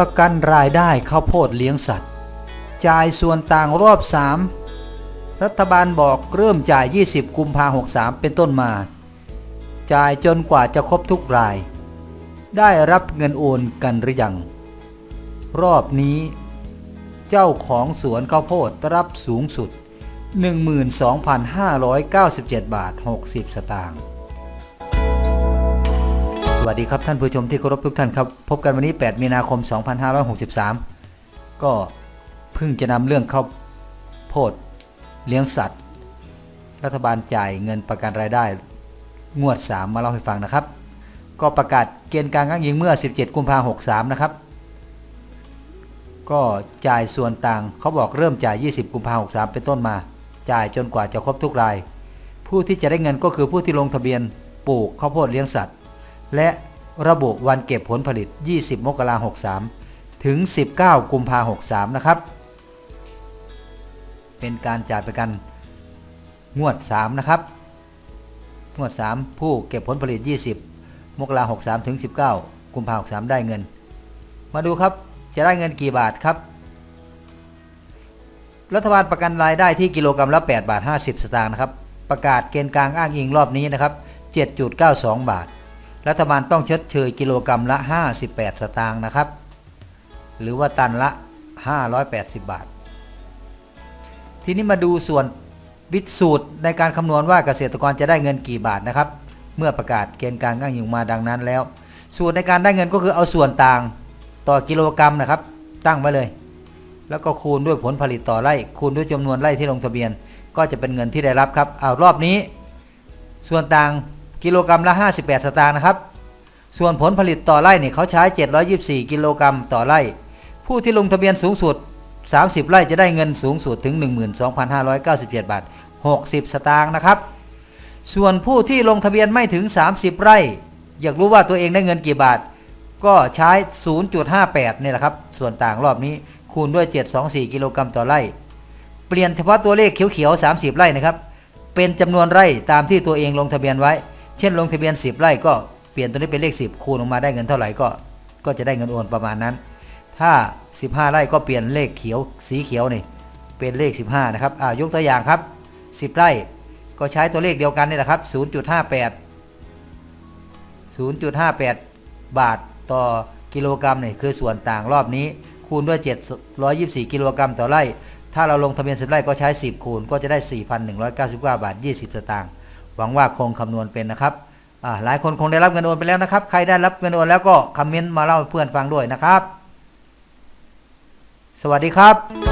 ประกันรายได้ข้าวโพดเลี้ยงสัตว์ จ่ายส่วนต่างรอบ 3 รัฐบาลบอกเริ่มจ่าย 20 กุมภา63 เป็นต้นมา จ่ายจนกว่าจะครบทุกราย ได้รับเงินโอนกันหรือยัง รอบนี้ เจ้าของสวนข้าวโพดรับสูงสุด 12,597 บาท 60 สตางค์ วัสดีครับท่านผู้ชมที่เคารพทุกท่านครับ พบกันวันนี้ 8 มีนาคม 2563 ก็เพิ่งจะนำเรื่องเข้าโพดเลี้ยงสัตว์ รัฐบาลจ่ายเงินประกันรายได้ งวด 3 มาเล่าให้ฟังนะครับ ก็ประกาศเกณฑ์การอ้างยิงเมื่อ 17 กุมภาพันธ์63 นะครับ ก็จ่ายส่วนต่างเขาบอกเริ่มจ่าย 20 กุมภาพันธ์63 เป็นต้นมา จ่ายจนกว่าจะครบทุกราย ผู้ที่จะได้เงินก็คือผู้ที่ลงทะเบียนปลูกข้าวโพดเลี้ยงสัตว์ และระบุวันเก็บผลผลิต 20 มกราคม63 ถึง 19 กุมภาพันธ์63 นะครับ เป็นการจ่ายประกันงวด 3 นะครับ งวด 3 ผู้เก็บผลผลิต 20 มกราคม63 ถึง 19 กุมภาพันธ์63 ได้เงิน มาดูครับจะได้เงินกี่บาทครับ รัฐบาลประกันรายได้ที่กิโลกรัมละ 8 บาท 50 สตางค์นะครับ ประกาศเกณฑ์กลางอ้างอิงรอบนี้นะครับ 7.92 บาท รัฐบาลต้องชดเชยกิโลกรัมละ 58 สตางค์นะครับ หรือว่าตันละ 580 บาท ทีนี้มาดูส่วนวิสูตรในการคำนวณว่าเกษตรกรจะได้เงินกี่บาทนะครับ เมื่อประกาศเกณฑ์กางอ้างอิงมาดังนั้นแล้ว สูตรในการได้เงินก็คือเอาส่วนต่างต่อกิโลกรัมนะครับ ตั้งไว้เลย แล้วก็คูณด้วยผลผลิตต่อไร่คูณด้วยจำนวนไร่ที่ลงทะเบียน ก็จะเป็นเงินที่ได้รับครับเอารอบนี้ ส่วนต่าง กิโลกรัมละ 58 สตางค์นะครับ ส่วนผลผลิตต่อไร่เนี่ยเขาใช้ 724 กิโลกรัมต่อไร่ ผู้ที่ลงทะเบียนสูงสุด 30 ไร่จะได้เงินสูงสุดถึง 12,597 บาท 60 สตางค์นะครับ ส่วนผู้ที่ลงทะเบียนไม่ถึง 30 ไร่ อยากรู้ว่าตัวเองได้เงินกี่บาท ก็ใช้ 0.58เนี่ยแหละครับ ส่วนต่างรอบนี้คูณด้วย 724 กิโลกรัมต่อไร่ เปลี่ยนเฉพาะตัวเลขเขียวๆ 30 ไร่นะครับ เป็นจำนวนไร่ตามที่ตัวเองลงทะเบียนไว้ เช่นลงทะเบียน 10 ไร่ก็เปลี่ยนตัวนี้เป็นเลข 10 คูณออกมาได้เงินเท่าไหร่ก็ก็จะได้เงินโอนประมาณนั้น ถ้า 15 ไร่ก็เปลี่ยนเลขเขียวสีเขียวนี่เป็นเลข 15 นะครับอ่ายกตัวอย่างครับ 10 ไร่ก็ใช้ตัวเลขเดียวกันนี่แหละครับ 0.58 0.58 บาทต่อกิโลกรัมนี่คือส่วนต่างรอบนี้ คูณด้วย 724 กิโลกรัมต่อไร่ ถ้าเราลงทะเบียน10ไร่ก็ใช้ 10 คูณก็จะได้ 4,199 บาท 20 สตางค์ หวังว่าคงคำนวณเป็นนะครับอ่าหลายคนคงได้รับเงินโอนไปแล้วนะครับ ใครได้รับเงินโอนแล้วก็คอมเมนต์มาเล่าให้เพื่อนฟังด้วยนะครับ สวัสดีครับ